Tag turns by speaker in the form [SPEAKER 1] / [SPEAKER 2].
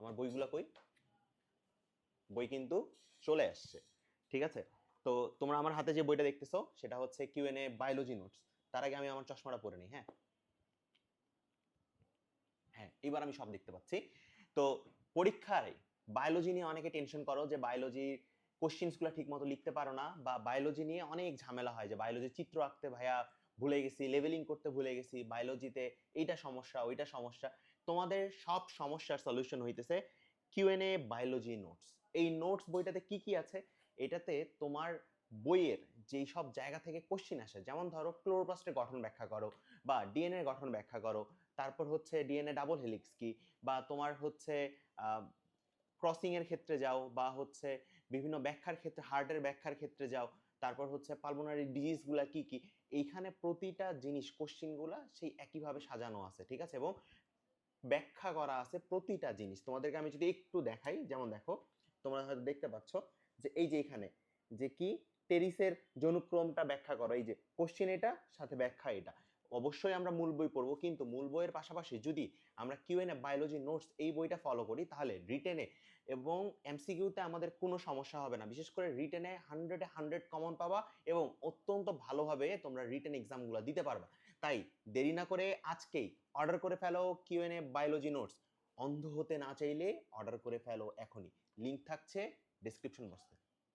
[SPEAKER 1] আমার বইগুলো কই? বই কিন্তু চলে আসছে, ঠিক আছে? তো তোমরা আমার হাতে যে বইটা দেখতেছো, সেটা হচ্ছে কিউএনএ বায়োলজি নোটস তার আগে আমি আমার চশমাটা পরে নিই হ্যাঁ? হ্যাঁ এবার আমি সব দেখতে পাচ্ছি। তো পরীক্ষায় বায়োলজি নিয়ে অনেকে টেনশন করো যে বায়োলজির কোশ্চিনসগুলো ঠিক মতো লিখতে পারো না বা বায়োলজি নিয়ে অনেক ঝামেলা হয় যে বায়োলজির চিত্র আঁকতে ভাইয়া ভুলে গেছি লেভেলিং করতে ভুলে গেছি বায়োলজিতে এইটা সমস্যা, ওইটা সমস্যা। তোমাদের সব সমস্যার সলিউশন হইতেছে কিউএনএ বায়োলজি নোটস এই নোটস বইটাতে কি কি আছে? এটাতে তোমার বইয়ের যেই সব জায়গা থেকে কোশ্চিন আসে, যেমন ধরো ক্লোরোপ্লাস্টের গঠন ব্যাখ্যা করো বা ডিএনএ গঠন ব্যাখ্যা করো, তারপর হচ্ছে ডিএনএ ডাবল হেলিক্স কি? বা তোমার হচ্ছে ক্রসিং এর ক্ষেত্রে যাও বা হচ্ছে বিভিন্ন ব্যাখ্যার ক্ষেত্রে হার্টের ব্যাখ্যার ক্ষেত্রে যাও। তারপর হচ্ছে পালমোনারি ডিজিজগুলা কি কি? এইখানে প্রতিটা জিনিস কোশ্চিনগুলা সেই একইভাবে সাজানো আছে, ঠিক আছে? এবং ব্যাখ্যা করা আছে প্রতিটা জিনিস। তোমাদেরকে আমি যদি একটু দেখাই, যেমন দেখো, তোমরা হয়তো দেখতে পাচ্ছ যে এই যে এখানে, যে কি? টেরিসের জনুক্রমটা ব্যাখ্যা করো। এই যে কোশ্চেন এটা, সাথে ব্যাখ্যা এটা। অবশ্যই আমরা মূল বই পড়ব, কিন্তু মূল বইয়ের পাশাপাশি যদি আমরা কিউএনএ বায়োলজি নোটস এই বইটা ফলো করি, তাহলে রিটেনে এবং এমসিকিউতে আমাদের কোনো সমস্যা হবে না। বিশেষ করে রিটেনে হান্ড্রেডে হান্ড্রেড কমন পাবা এবং অত্যন্ত ভালোভাবে তোমরা রিটেন এক্সামগুলো দিতে পারবা। তাই দেরি না করে আজকেই অর্ডার করে ফেলো কিউএনএ বায়োলজি নোটস অন্ধ হতে না চাইলে অর্ডার করে ফেলো এখনই। লিঙ্ক থাকছে ডিসক্রিপশন বক্সে